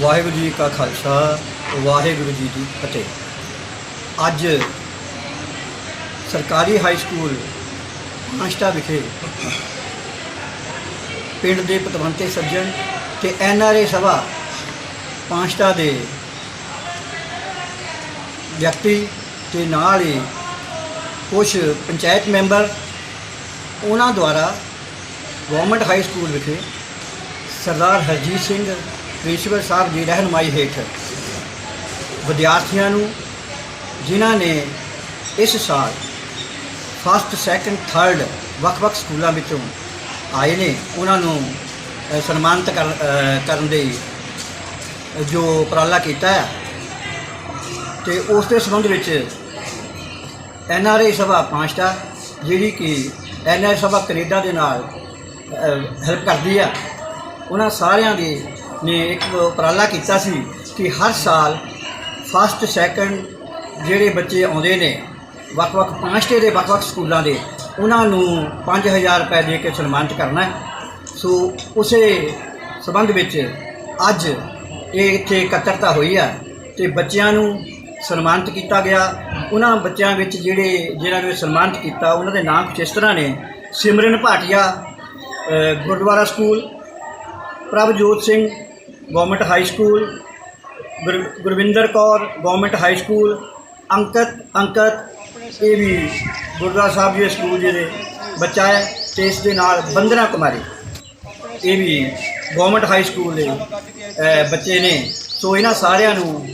ਵਾਹਿਗੁਰੂ ਜੀ ਕਾ ਖਾਲਸਾ, ਵਾਹਿਗੁਰੂ ਜੀ ਦੀ ਫਤਿਹ। ਅੱਜ ਸਰਕਾਰੀ ਹਾਈ ਸਕੂਲ ਮਾਸਟਾ ਵਿਖੇ ਪਿੰਡ ਦੇ ਪਤਵੰਤੇ ਸੱਜਣ ਤੇ ਐਨ ਆਰ ਏ ਸਭਾ ਪਾਂਸ਼ਟਾ ਦੇ ਵਿਅਕਤੀ ਤੇ ਨਾਲ ਹੀ ਕੁਝ ਪੰਚਾਇਤ ਮੈਂਬਰ ਉਹਨਾਂ ਦੁਆਰਾ ਗਵਰਨਮੈਂਟ ਹਾਈ ਸਕੂਲ ਵਿਖੇ ਸਰਦਾਰ ਹਰਜੀਤ ਸਿੰਘ ਪ੍ਰਿੰਸੀਪਲ ਸਾਹਿਬ ਦੀ ਰਹਿਨਮਾਈ ਹੇਠ ਵਿਦਿਆਰਥੀਆਂ ਨੂੰ ਜਿਨ੍ਹਾਂ ਨੇ ਇਸ ਸਾਲ ਫਸਟ ਸੈਕੰਡ ਥਰਡ ਵੱਖ-ਵੱਖ ਸਕੂਲਾਂ ਵਿੱਚੋਂ ਆਏ ਨੇ, ਉਹਨਾਂ ਨੂੰ ਸਨਮਾਨਿਤ ਕਰ- ਕਰਨ ਦੇ ਜੋ ਉਪਰਾਲਾ ਕੀਤਾ ਹੈ ਤੇ ਉਸ ਦੇ ਸੰਬੰਧ ਵਿੱਚ ਐਨ ਆਰ ਆਈ ਸਭਾ ਪਾਂਚਟਾ ਜਿਹੜੀ ਕਿ ਐਨ ਆਰ ਸਭਾ ਕੈਨੇਡਾ ਦੇ ਨਾਲ ਹੈਲਪ ਕਰਦੀ ਆ, ਉਹਨਾਂ ਸਾਰਿਆਂ ਦੀ ਨੇ ਇੱਕ ਉਪਰਾਲਾ ਕੀਤਾ ਸੀ ਕਿ ਹਰ ਸਾਲ ਫਸਟ ਸੈਕੰਡ ਜਿਹੜੇ ਬੱਚੇ ਆਉਂਦੇ ਨੇ, ਵੱਖ-ਵੱਖ ਪਾਂਚਟੇ ਦੇ, ਵੱਖ-ਵੱਖ ਸਕੂਲਾਂ ਦੇ, ਉਹਨਾਂ ਨੂੰ 5000 ਰੁਪਏ ਦੇ ਕੇ ਸਨਮਾਨਿਤ ਕਰਨਾ ਹੈ। ਸੋ ਉਸੇ ਸਬੰਧ ਵਿੱਚ ਅੱਜ ਇਹ ਇੱਥੇ ਇਕੱਤਰਤਾ ਹੋਈ ਆ ਤੇ ਬੱਚਿਆਂ ਨੂੰ ਸਨਮਾਨਿਤ ਕੀਤਾ ਗਿਆ। ਉਹਨਾਂ ਬੱਚਿਆਂ ਵਿੱਚ ਜਿਹੜੇ, ਜਿਹਨਾਂ ਨੂੰ ਸਨਮਾਨਿਤ ਕੀਤਾ, ਉਹਨਾਂ ਦੇ ਨਾਮ ਕੁਛ ਇਸ ਤਰ੍ਹਾਂ ਨੇ। Simran Bhatia Gurdwara school, Prabhjot Singh government high school ਗੁਰ- Gurwinder Kaur government high school Ankit Ankit ਇਹ ਵੀ ਗੁਰਦੁਆਰਾ ਸਾਹਿਬ ਜੀ ਦੇ ਸਕੂਲ ਜਿਹੜੇ ਬੱਚਾ ਹੈ ਤੇ ਇਸ ਦੇ ਨਾਲ ਬੰਦਨਾ ਕੁਮਾਰੀ ਇਹ ਵੀ ਗਵਰਨਮੈਂਟ ਹਾਈ ਸਕੂਲ ਦੇ ਬੱਚੇ ਨੇ। ਸੋ ਇਹਨਾਂ ਸਾਰਿਆਂ ਨੂੰ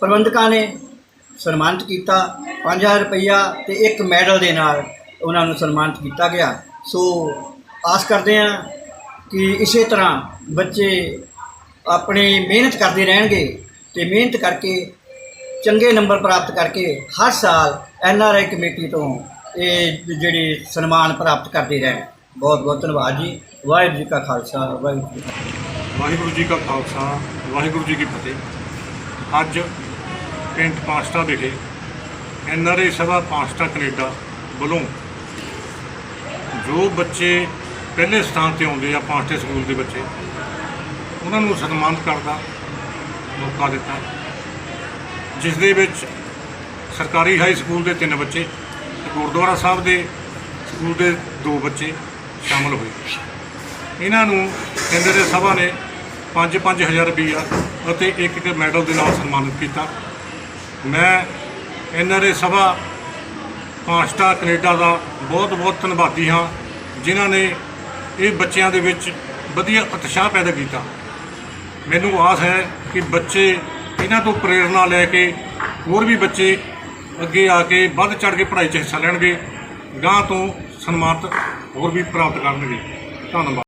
ਪ੍ਰਬੰਧਕਾਂ ਨੇ ਸਨਮਾਨਿਤ ਕੀਤਾ 5000 ਰੁਪਈਆ ਤੇ ਇੱਕ ਮੈਡਲ ਦੇ ਨਾਲ ਉਹਨਾਂ ਨੂੰ ਸਨਮਾਨਿਤ ਕੀਤਾ ਗਿਆ। ਸੋ ਆਸ ਕਰਦੇ ਹਾਂ ਕਿ ਇਸੇ ਤਰ੍ਹਾਂ ਬੱਚੇ ਆਪਣੀ ਮਿਹਨਤ ਕਰਦੇ ਰਹਿਣਗੇ ਤੇ ਮਿਹਨਤ ਕਰਕੇ ਚੰਗੇ ਨੰਬਰ ਪ੍ਰਾਪਤ ਕਰਕੇ ਹਰ ਸਾਲ ਐਨ ਆਰ ਆਈ ਕਮੇਟੀ ਤੋਂ ਇਹ ਜਿਹੜੀ ਸਨਮਾਨ ਪ੍ਰਾਪਤ ਕਰਦੇ ਰਹਿਣ। ਬਹੁਤ ਬਹੁਤ ਧੰਨਵਾਦ ਜੀ। ਵਾਹਿਗੁਰੂ ਜੀ ਕਾ ਖਾਲਸਾ, ਵਾਹਿਗੁਰੂ ਜੀ ਵਾਹਿਗੁਰੂ ਜੀ ਕਾ ਖਾਲਸਾ, ਵਾਹਿਗੁਰੂ ਜੀ ਕੀ ਫਤਿਹ। ਅੱਜ ਪਿੰਡ ਪਾਸਟਾ ਵਿਖੇ ਐੱਨ ਆਰ ਆਈ ਸਭਾ ਪਾਸਟਾ ਕੈਨੇਡਾ ਵੱਲੋਂ ਜੋ ਬੱਚੇ ਪਹਿਲੇ ਸਥਾਨ ਤੇ ਆਉਂਦੇ ਆ ਪਾਸਟੇ ਸਕੂਲ ਦੇ ਬੱਚੇ ਉਹਨਾਂ ਨੂੰ ਸਨਮਾਨਿਤ ਕਰਨ ਦਾ ਮੌਕਾ ਦਿੱਤਾ। ਜਿਸ ਦੇ ਵਿੱਚ ਸਰਕਾਰੀ ਹਾਈ ਸਕੂਲ ਦੇ ਤਿੰਨ ਬੱਚੇ ਤੇ ਗੁਰਦੁਆਰਾ ਸਾਹਿਬ ਦੇ ਸਕੂਲ ਦੇ ਦੋ ਬੱਚੇ ਸ਼ਾਮਲ ਹੋਏ। ਇਹਨਾਂ ਨੂੰ ਕੇਂਦਰ ਦੇ ਸਭਾ ਨੇ 5-5000 ਰੁਪਈਆ ਅਤੇ ਇੱਕ ਇੱਕ ਮੈਡਲ ਦੇ ਨਾਲ ਸਨਮਾਨਿਤ ਕੀਤਾ। ਮੈਂ ਇਹਨਾਂ ਦੇ ਸਭਾ, ਪਾਸਟਾ ਕੈਨੇਡਾ ਦਾ ਬਹੁਤ ਬਹੁਤ ਧੰਨਵਾਦੀ ਹਾਂ, ਜਿਨ੍ਹਾਂ ਨੇ ਇਹ ਬੱਚਿਆਂ ਦੇ ਵਿੱਚ ਵਧੀਆ ਉਤਸ਼ਾਹ ਪੈਦਾ ਕੀਤਾ। ਮੈਨੂੰ ਆਸ ਹੈ ਕਿ ਬੱਚੇ ਇਹਨਾਂ ਤੋਂ ਪ੍ਰੇਰਣਾ ਲੈ ਕੇ ਹੋਰ ਵੀ ਬੱਚੇ ਅੱਗੇ ਆ ਕੇ ਵੱਧ ਚੜ ਕੇ ਪੜ੍ਹਾਈ 'ਚ ਹਿੱਸਾ ਲੈਣਗੇ ਗਾਂ ਤੋਂ ਸਨਮਾਨਿਤ ਹੋਰ ਵੀ ਪ੍ਰਾਪਤ ਕਰਨਗੇ। ਧੰਨਵਾਦ।